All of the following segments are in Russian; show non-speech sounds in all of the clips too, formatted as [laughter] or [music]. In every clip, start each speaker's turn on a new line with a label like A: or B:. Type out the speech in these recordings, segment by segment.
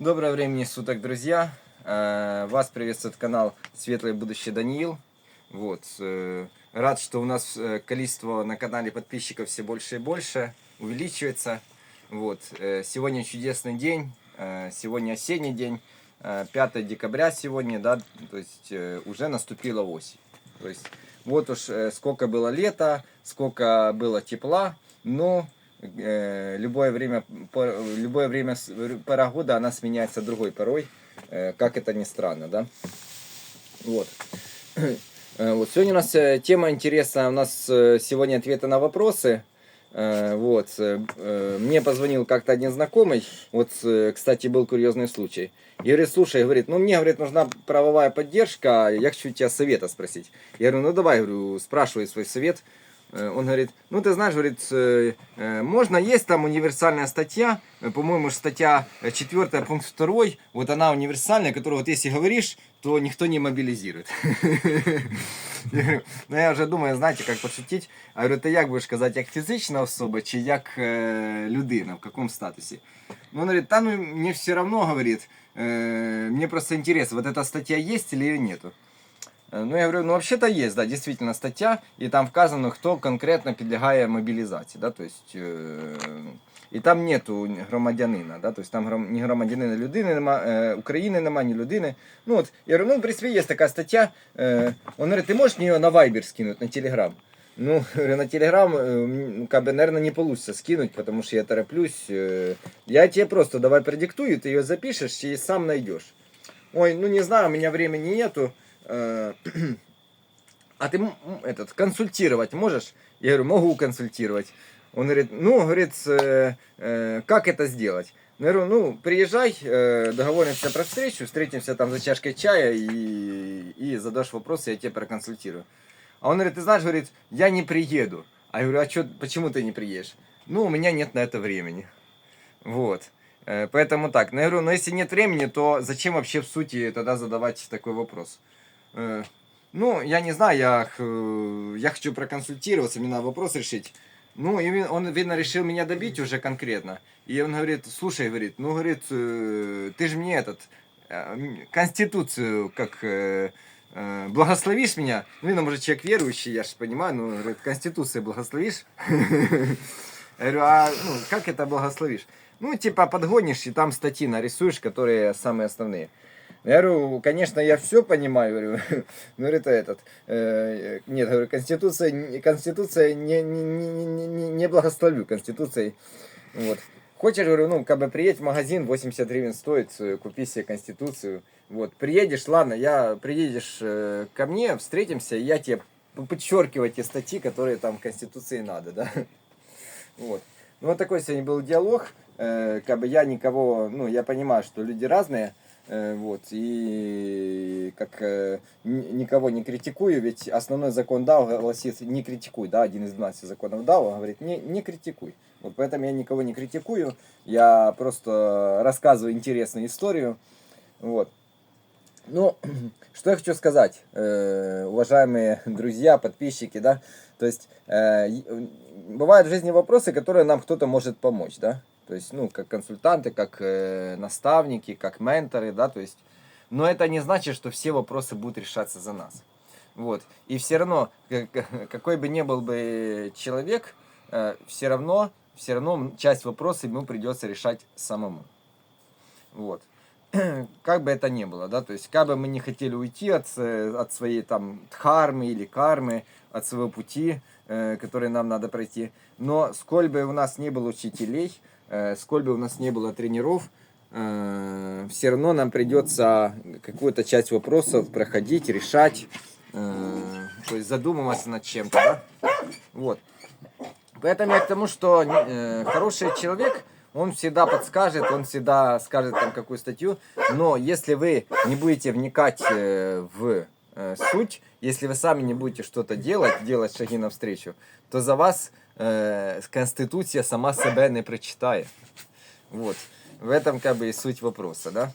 A: Доброго времени суток, друзья. Э, Вас приветствует канал Светлое будущее Даниил. Вот. э, Рад, что у нас э, количество на канале подписчиков все больше и больше, увеличивается. Вот. Сегодня чудесный день, сегодня осенний день, э, 5 декабря сегодня, да, то есть уже наступила осень. То есть вот уж сколько было лета, сколько было тепла, но любое время, любое время, пора года, она сменяется другой порой, э, как это ни странно, да. Вот. [clears throat] Э, Вот сегодня у нас э, тема интересная, у нас э, сегодня ответы на вопросы. Э, Вот, э, э, мне позвонил как-то один знакомый, вот, э, кстати, был курьезный случай. И говорит, слушай, говорит, ну мне, говорит, нужна правовая поддержка, я хочу тебя совета спросить. Я говорю, ну давай, говорю, спрашивай свой совет. Э, Он говорит, ну ты знаешь, говорит, э, э, можно, есть там универсальная статья, э, по-моему, статья 4, пункт 2, вот она универсальная, которую вот если говоришь, то никто не мобилизирует. [laughs] Я говорю, Ну я вже думаю, знаєте, як пошутити. А говорю, ти як будеш казати, як фізична особа чи як е, людина, в якому статусі? Ну, он говорит, да ну мне все равно, говорит, э, мне просто интересно, вот эта статья есть или ее нету? Э, Ну, я говорю, ну, вообще-то есть, да, действительно статья, и там вказано, кто конкретно підлягає мобілізації, да, то есть, э, і там нету громадянина, да, то есть там гром, ні громадянина людини нема, е, України нема, ні людини. Ну, от, я говорю, ну, в принципі, є така стаття, е, он говорит, ти можеш мені її на Viber скинуть, на Telegram? Ну, [laughs] говорю, на Телеграм, э, м, как бы, наверное, не получится скинуть, потому что я тороплюсь. э, Я тебе просто давай продиктую, ты ее запишешь и сам найдешь. Ой, ну не знаю, у меня времени нету. Э, [clears throat] А ты этот консультировать можешь? Я говорю, могу консультировать. Он говорит, ну, говорит, э, э, как это сделать? Я говорю, ну, приезжай, э, договоримся про встречу, встретимся там за чашкой чая и, и задашь вопросы, я тебя проконсультирую. А он говорит, ты знаешь, говорит, я не приеду. А я говорю, а чё, почему ты не приедешь? Ну, у меня нет на это времени. Вот. Э, Поэтому так. Ну, я говорю, ну если нет времени, то зачем вообще в сути тогда задавать такой вопрос? Э, Ну, я не знаю, я, э, я хочу проконсультироваться, мне надо вопрос решить. Ну, и он, видно, решил меня добить уже конкретно. И он говорит, слушай, говорит, ну, говорит, э, ты же мне этот, Конституцию, как, благословишь меня? Ну, видно, может, человек верующий, я же понимаю, ну, говорит, Конституции благословишь? [laughs] Я говорю, а ну, как это благословишь? Ну, типа, подгонишь и там статьи нарисуешь, которые самые основные. Я говорю, конечно, я все понимаю, говорю, [laughs] но это этот, э, нет, говорю, Конституция, Конституция не, не, не, не, благословлю Конституцией, вот. Хочешь, говорю, ну, как бы приедь в магазин, 80 гривен стоит, э, купи себе Конституцию, вот, приедешь, ладно, я, приедешь э, ко мне, встретимся, я тебе подчеркиваю те статьи, которые там в Конституции надо, да, [laughs] вот. Ну, вот такой сегодня был диалог. Э, как бы я никого, ну, я понимаю, что люди разные, вот, и как э, ни- никого не критикую, ведь основной закон ДАО гласит не критикуй, да, один из 12 законов ДАО говорит не, не критикуй. Вот поэтому я никого не критикую, я просто рассказываю интересную историю, вот. Ну, [clears throat] что я хочу сказать, э, уважаемые [laughs] друзья, подписчики, да, то есть э, э, бывают в жизни вопросы, которые нам кто-то может помочь, да, то есть, ну, как консультанты, как э, наставники, как менторы, да, то есть, но это не значит, что все вопросы будут решаться за нас, вот, и все равно, как- [laughs] какой бы ни был бы человек, все равно, все равно часть вопросов ему придется решать самому, вот. [clears throat] Как бы это ни было, да, то есть как бы мы не хотели уйти от, э, от своей там дхармы или кармы, от своего пути, э, который нам надо пройти, но сколь бы у нас не было учителей, э, сколь бы у нас не было тренеров, все равно нам придется какую-то часть вопросов проходить, решать, э, то есть задумываться над чем-то, да? вот. Поэтому я к тому, что э, хороший человек, он всегда подскажет, он всегда скажет там какую статью, но если вы не будете вникать э, в э, суть, если вы сами не будете что-то делать, делать шаги навстречу, то за вас э, Конституция сама себя не прочитает. Вот. В этом как бы и суть вопроса, да?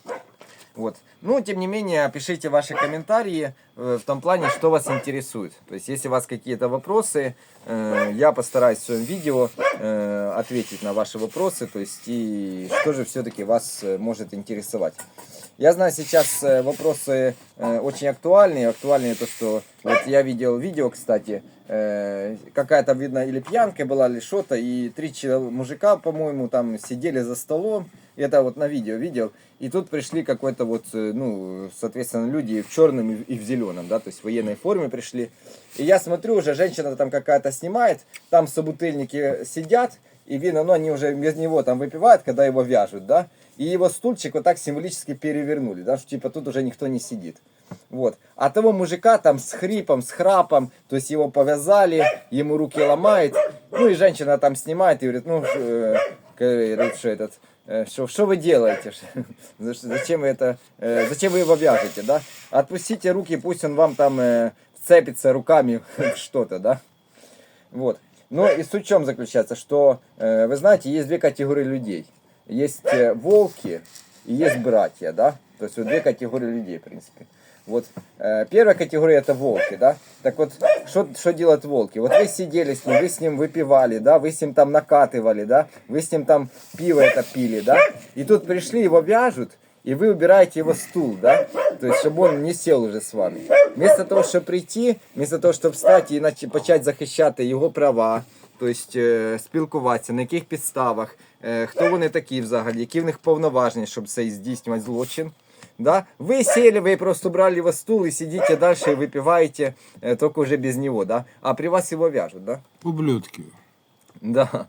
A: Вот. Ну, тем не менее, пишите ваши комментарии э, в том плане, что вас интересует. То есть, если у вас какие-то вопросы, э, я постараюсь в своем видео э, ответить на ваши вопросы. То есть, и что же все-таки вас э, может интересовать. Я знаю, сейчас э, вопросы э, очень актуальные. Актуальные то, что вот я видел видео, кстати, э, какая-то, видно, или пьянка была, или что-то, и три мужика, по-моему, там сидели за столом. Это вот на видео видел. И тут пришли какой-то вот, ну, соответственно, люди в черном и в зеленом, да, то есть в военной форме пришли. И я смотрю, уже женщина там какая-то снимает, там собутыльники сидят, и видно, ну, они уже без него там выпивают, когда его вяжут, да, и его стульчик вот так символически перевернули, да, что типа тут уже никто не сидит. Вот. А того мужика там с хрипом, с храпом, то есть его повязали, ему руки ломает, ну и женщина там снимает и говорит, ну, э, говорит, этот, э, что, что вы делаете, [laughs] зачем вы это, э, зачем вы его вяжете, да? Отпустите руки, пусть он вам там э, вцепится руками [laughs] что-то, да? Вот. Ну и суть в чем заключается, что, э, вы знаете, есть две категории людей. Есть э, волки и есть братья, да? То есть вот две категории людей, в принципе. Вот э, первая категория это волки, да? Так вот, что, делают волки? Вот вы сидели с ним, вы с ним выпивали, да? Вы с ним там накатывали, да? Вы с ним там пиво это пили, да? И тут пришли, его вяжут, и вы убираете его стул, да? То есть, чтобы он не сел уже с вами. Вместо того, щоб прийти, вместо того, щоб встати і нач- почати захищати його права, тобто е, спілкуватися, на яких підставах, е, хто вони такі взагалі, які в них повноваження, щоб цей здійснювати злочин. Да? Вы сели, вы просто брали его стул и сидите дальше и выпиваете, э, только уже без него, да? А при вас его вяжут, да?
B: Ублюдки.
A: Да.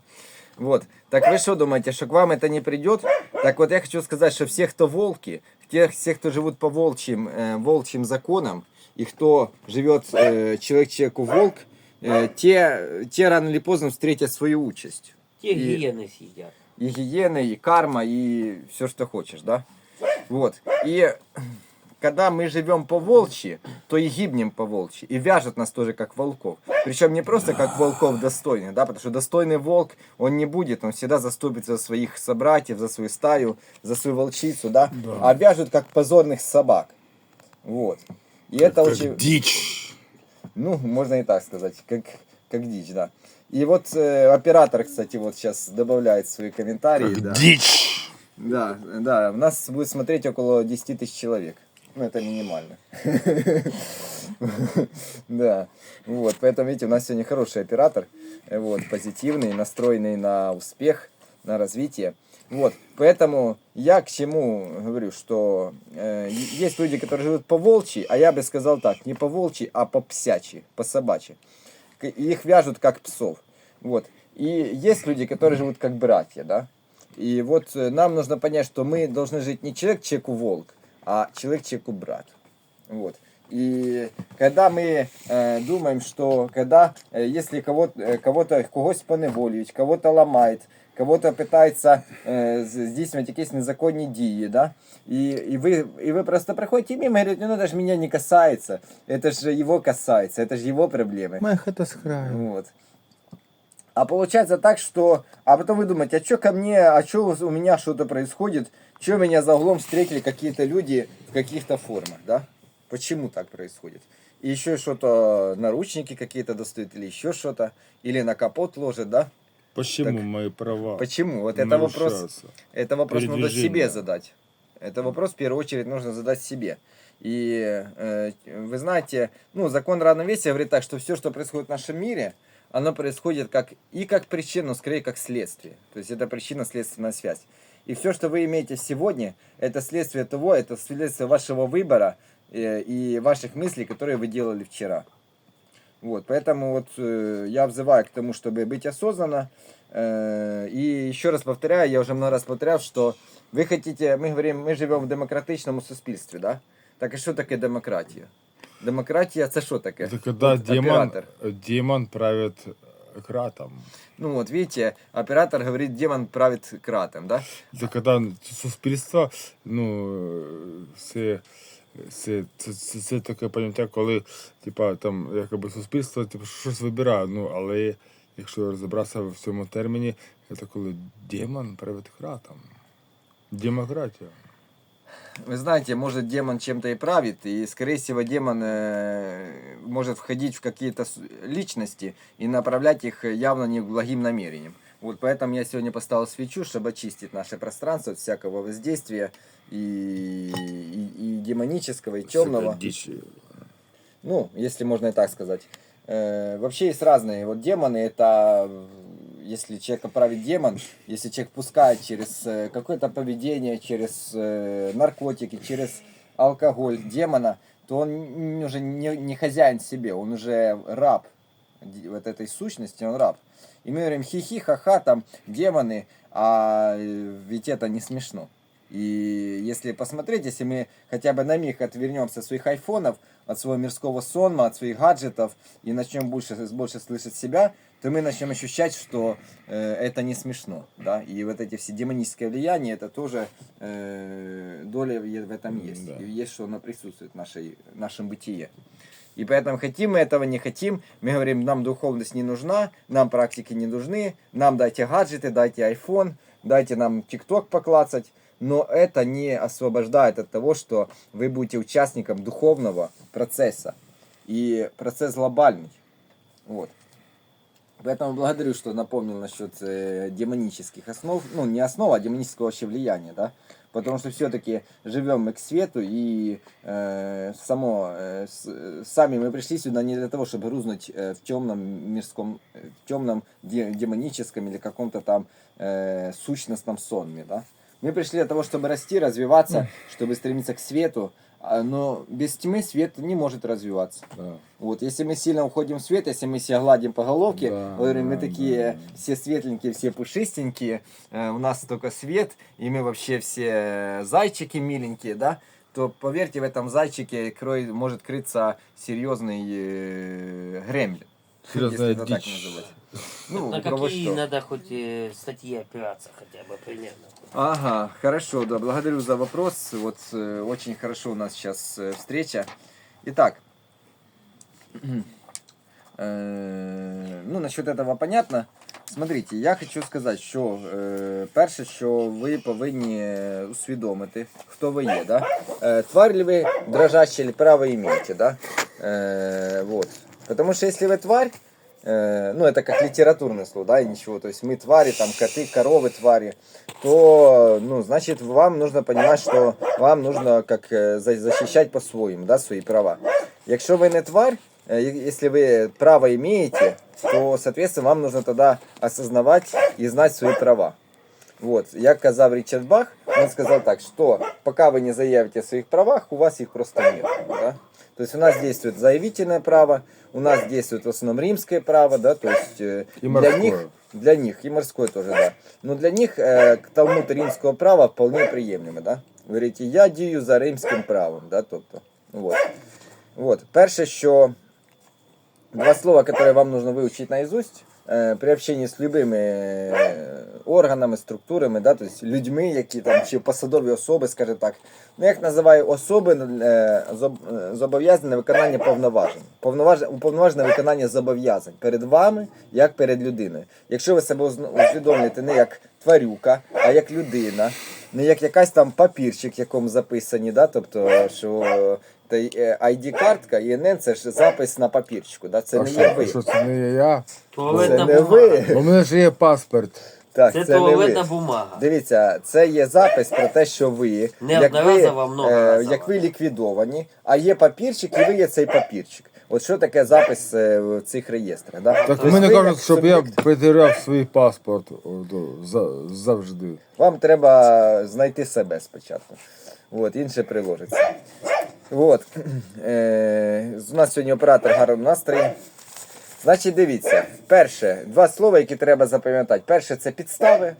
A: Вот. Так вы что думаете, что к вам это не придет? Так вот я хочу сказать, что все, кто волки, те, все, кто живут по волчьим, э, волчьим законам, и кто живет э, человек человеку волк, э, те, те рано или поздно встретят свою участь.
C: Те
A: И-
C: гиены сидят.
A: И гиены, и карма, и все, что хочешь, да? Вот. И когда мы живем по волчьи, то и гибнем по волчьи. И вяжут нас тоже как волков. Причем не просто как волков достойных, да, потому что достойный волк, он не будет, он всегда заступится за своих собратьев, за свою стаю, за свою волчицу, да,
B: Да.
A: а вяжут как позорных собак. Вот. И это
B: Как
A: очень...
B: дичь.
A: Ну, можно и так сказать, как, как дичь, да. И вот э, оператор, кстати, вот сейчас добавляет свои комментарии.
B: Как
A: да.
B: дичь.
A: Да, да, у нас будет смотреть около 10 тысяч человек. Ну, это минимально. [laughs] Да, вот, поэтому, видите, у нас сегодня хороший оператор, вот, позитивный, настроенный на успех, на развитие. Вот, поэтому я к чему говорю, что э, есть люди, которые живут по волчьи, а я бы сказал так, не по волчьи, а по псячьи, по собачьи. Их вяжут как псов. Вот. И есть люди, которые живут как братья, да. И вот э, нам нужно понять, что мы должны жить не человек человеку волк, а человек человеку брат. Вот. И когда мы э, думаем, что когда, э, если кого-то, э, кого-то когось поневолюють, кого-то ламають, кого-то питається е, з- здійснювати якісь незаконні дії, да? І, і, ви, і ви просто приходите мимо і говорите, ну это же меня не касается, это же его касается, это же его проблемы.
B: Моя хата с краю.
A: Вот. А получается так, что... А потом вы думаете, а что ко мне, а что у меня что-то происходит? Что меня за углом встретили какие-то люди в каких-то формах, да? Почему так происходит? И еще что-то, наручники какие-то достают, или еще что-то, или на капот ложат, да?
B: Почему
A: Так.
B: мои права?
A: Почему? Вот это вопрос, это вопрос надо себе задать. Это вопрос в первую очередь нужно задать себе. И э, вы знаете, ну, закон равновесия говорит так, что все, что происходит в нашем мире, оно происходит как и как причина, но скорее как следствие. То есть это причинно-следственная связь. И все, что вы имеете сегодня, это следствие того, это следствие вашего выбора э, и ваших мыслей, которые вы делали вчера. Вот, поэтому вот э, я взываю к тому, чтобы быть осознанно. Э, и еще раз повторяю, я уже много раз повторял, что вы хотите, мы говорим, мы живем в демократичному суспільстві, да? Так і що таке демократія? Демократія це що таке?
B: Это когда
A: От
B: демон,
A: оператор.
B: демон правит кратом.
A: Ну вот видите, оператор говорит, демон правит кратом, да?
B: Це коли суспільство, ну, е, це, це, це, це, це таке поняття, коли, типа, там, якоби суспільство, типу, щось вибирає, ну, але якщо розібратися в цьому терміні, це коли демон править кратом. Демократія.
A: вы знаете, может демон чем-то и правит, и скорее всего демон э, может входить в какие-то личности и направлять их явно не благим намерением. Вот поэтому я сегодня поставил свечу, чтобы очистить наше пространство от всякого воздействия и, и, и демонического, и темного. Ну, если можно и так сказать. Э, вообще есть разные. Вот демоны это если человека правит демон, если человек пускает через э, какое-то поведение, через э, наркотики, через алкоголь демона, то он уже не, не хозяин себе, он уже раб вот этой сущности, он раб. И мы говорим хихи, ха-ха, там демоны, а э, ведь это не смешно. И если посмотреть, если мы хотя бы на миг отвернемся от своих айфонов, от своего мирского сонма, от своих гаджетов и начнем больше, больше слышать себя, то мы начнем ощущать, что э, это не смешно. Да? И вот эти все демонические влияния, это тоже э, доля в этом есть.
B: Да.
A: И есть, что оно присутствует в нашей, в нашем бытие. И поэтому хотим мы этого, не хотим, мы говорим, нам духовность не нужна, нам практики не нужны, нам дайте гаджеты, дайте iPhone, дайте нам ТикТок поклацать. Но это не освобождает от того, что вы будете участником духовного процесса. И процесс глобальный. Вот. Поэтому благодарю, что напомнил насчет э, демонических основ. Ну, не основ, а демонического вообще влияния, да. Потому что все-таки живем мы к свету, и э, само, э, с- сами мы пришли сюда не для того, чтобы грузнуть э, в темном мирском, э, в темном де- демоническом или каком-то там э, сущностном сонме, да. Мы пришли для того, чтобы расти, развиваться, чтобы стремиться к свету, но без тьмы свет не может развиваться.
B: Да.
A: Вот, если мы сильно уходим в свет, если мы себя гладим по головке,
B: Да,
A: говорим, мы
B: да,
A: такие
B: да.
A: все светленькие, все пушистенькие, э, у нас только свет, и мы вообще все зайчики миленькие, да, то поверьте, в этом зайчике крой, может крыться серьезный э, гремлин.
B: Серьезная
A: если это так
B: дичь.
A: называть. Ну,
C: На
A: у кого
C: какие
A: что.
C: надо хоть э, статьи опираться хотя бы примерно?
A: Ага, хорошо, да, благодарю за вопрос. Вот э, очень хорошо у нас сейчас э, встреча. Итак, [clears throat] е, ну, насчет этого понятно. Смотрите, я хочу сказати, що е, перше, що ви повинні усвідомити, хто ви є. Да? Е, тварь ли ви дрожаща, или право имеете, да? Е, вот. Потому что если вы тварь, э, ну это как литературное слово, да, и ничего, то есть мы твари, там коты, коровы, твари, то, ну, значит, вам нужно понимать, что вам нужно как э, за- защищать по-своему, да, свои права. Якщо ви не тварь, э, если вы право имеете, то, соответственно, вам нужно тогда осознавать и знать свои права. Вот, як казав Ричард Бах, он сказал так, что пока вы не заявите о своих правах, у вас их просто нет. Да? То есть у нас действует заявительное право, у нас действует в основном римское право, да, то есть э,
B: И
A: для них, для них, и морское тоже, да. Но для них э, к Талмуд римского права вполне приемлемо, да. Говорите, я дію за римським правом, да, тобто. Вот. Вот. Перше, що Два слова, которые вам нужно выучить наизусть при общении с любыми э, органами, структурами, да, то есть людьми, які там, чи посадові особи, скажімо так. Ну, як називаю особи е, е, зобов'язані на виконання повноважень. Повноважень, уповноважене виконання зобов'язань перед вами, як перед людиною. Якщо ви себе усвідомлюєте не як тварюка, а як людина, не як якась там папірчик, в якому записані, да, тобто, що та й, е, ID-картка, ІНН це ж запис на папірчику, да? це
B: А
A: не
B: що,
A: є ви.
B: що це не є я?
A: Це не
C: бумага.
A: ви.
B: У мене ж є паспорт.
A: Так,
C: Це,
A: це, не ви.
C: туалетна бумага.
A: Дивіться, це є запис про те, що ви, як ви, е, як ви ліквідовані, а є папірчик, і ви є цей папірчик. От що таке запис е, в цих реєстрах? Да?
B: Так
A: Тобто
B: мене
A: ви
B: кажуть,
A: як
B: щоб я
A: суб'єкт,
B: потеряв свій паспорт о, за- завжди.
A: Вам треба знайти себе спочатку. От, інше приложиться. От. [clears throat] Е, у нас сьогодні оператор гарний настрій. Значить, дивіться, перше, два слова, які треба запам'ятати. Перше це підстави,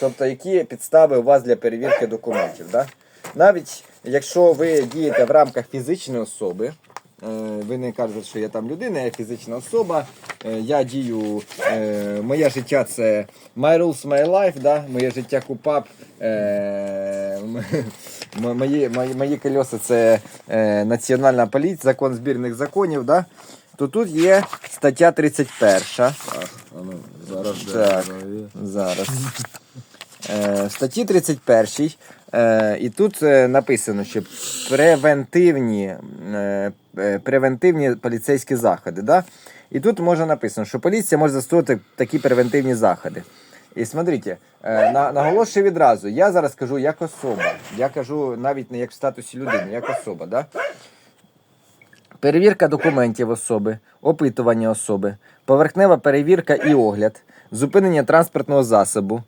A: тобто які підстави у вас для перевірки документів. Да? Навіть якщо ви дієте в рамках фізичної особи, ви не кажете, що я там людина, я фізична особа, е, я дію, е, моє життя це my rules, my life, да? моє життя купап, е, [laughs] мої, мої, мої колеса це е, національна поліція, закон збірних законів. Да? То тут є стаття 31.
B: Так, ну, зараз
A: Так. Зараз. Е, статті 31 Е, і тут е, написано, що превентивні, превентивні поліцейські заходи. Да? І тут може написано, що поліція може застосовувати такі превентивні заходи. І смотрите, на, наголошую відразу, я зараз кажу як особа. Я кажу навіть не як в статусі людини, як особа. Да? Перевірка документів особи, опитування особи, поверхнева перевірка і огляд, зупинення транспортного засобу,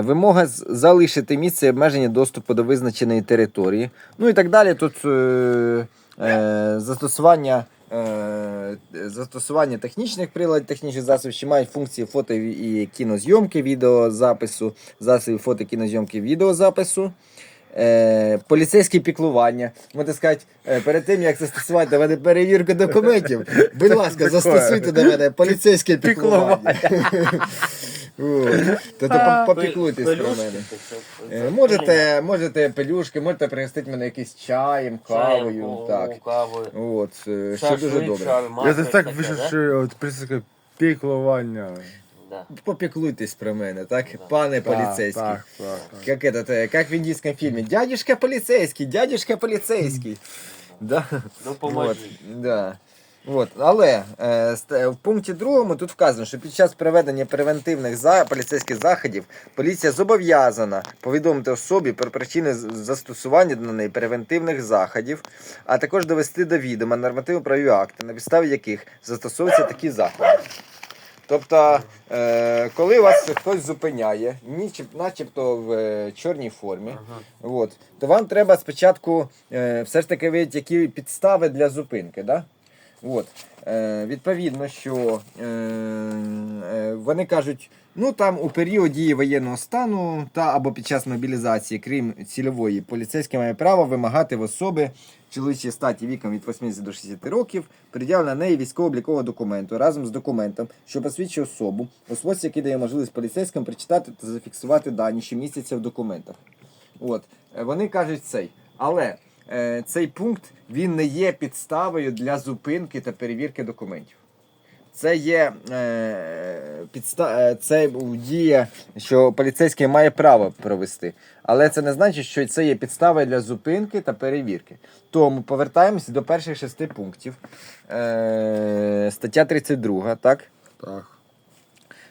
A: вимога залишити місце обмеження доступу до визначеної території. Ну і так далі. Тут е, е, застосування. е, Застосування технічних приладів, технічних засобів, що мають функції фото і кінозйомки, відеозапису, засобів фото, кінозйомки, відеозапису. Е, поліцейське піклування. Можна сказати, е, перед тим як застосувати до мене перевірку документів, будь ласка, застосуйте до мене поліцейське піклування. От. То то попіклуйтесь про мене. Е, Можете, можете пелюшки, можете пригостити мене якийсь чаєм, кавою. Так.
C: кавою.
A: От, е, що дуже добре.
B: Я це так
C: таке,
B: що от поліцейське піклування.
C: Да.
A: Попіклуйтесь про мене, так? Пане поліцейський.
B: Так, так, так.
A: Как этот, э, как в индийском фильме. Дядюшка полицейский, дядюшка полицейский. Да.
C: Ну.
A: Вот, да. От. Але е, в пункті другому тут вказано, що під час проведення превентивних за... поліцейських заходів поліція зобов'язана повідомити особі про причини застосування до неї превентивних заходів, а також довести до відома нормативно-правові акти, на підставі яких застосовуються такі заходи. Тобто, е, коли вас хтось зупиняє, начебто в е, чорній формі,
C: Ага.
A: От. То вам треба спочатку е, все ж таки виявити, які підстави для зупинки. Да? От. Е, відповідно, що е, е, вони кажуть, ну там у період дії воєнного стану та або під час мобілізації, крім цільової, поліцейський має право вимагати в особи чоловічої статі віком від 80 до 60 років, пред'явлення на неї військово-облікового документу разом з документом, що посвідчує особу, у спосіб, який дає можливість поліцейським прочитати та зафіксувати дані, що містяться в документах. От. Е, Вони кажуть цей. Але цей пункт він не є підставою для зупинки та перевірки документів. Це є е, підста... е, це дія, що поліцейський має право провести. Але це не значить, що це є підставою для зупинки та перевірки. Тому повертаємося до перших шести пунктів. Е, стаття 32, так?
B: Так.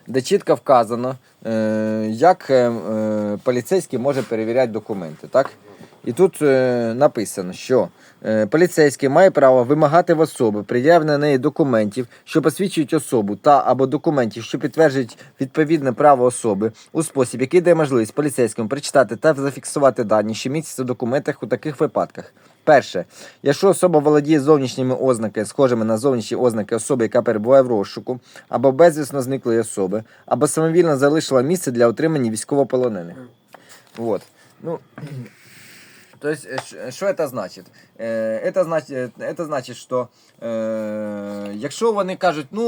A: де чітко вказано, е, як е, е, поліцейський може перевіряти документи. Так? І тут е, написано, що е, поліцейський має право вимагати в особи пред'явлення на неї документів, що посвідчують особу, та або документів, що підтверджують відповідне право особи, у спосіб, який дає можливість поліцейському прочитати та зафіксувати дані, що містяться в документах у таких випадках. Перше, якщо особа володіє зовнішніми ознаками, схожими на зовнішні ознаки особи, яка перебуває в розшуку, або безвісно зниклої особи, або самовільно залишила місце для отримання військовополонених. Вот. Ну, то есть, э, ш- що це значить? Е, Это значить, это значить, що е, якщо вони кажуть, ну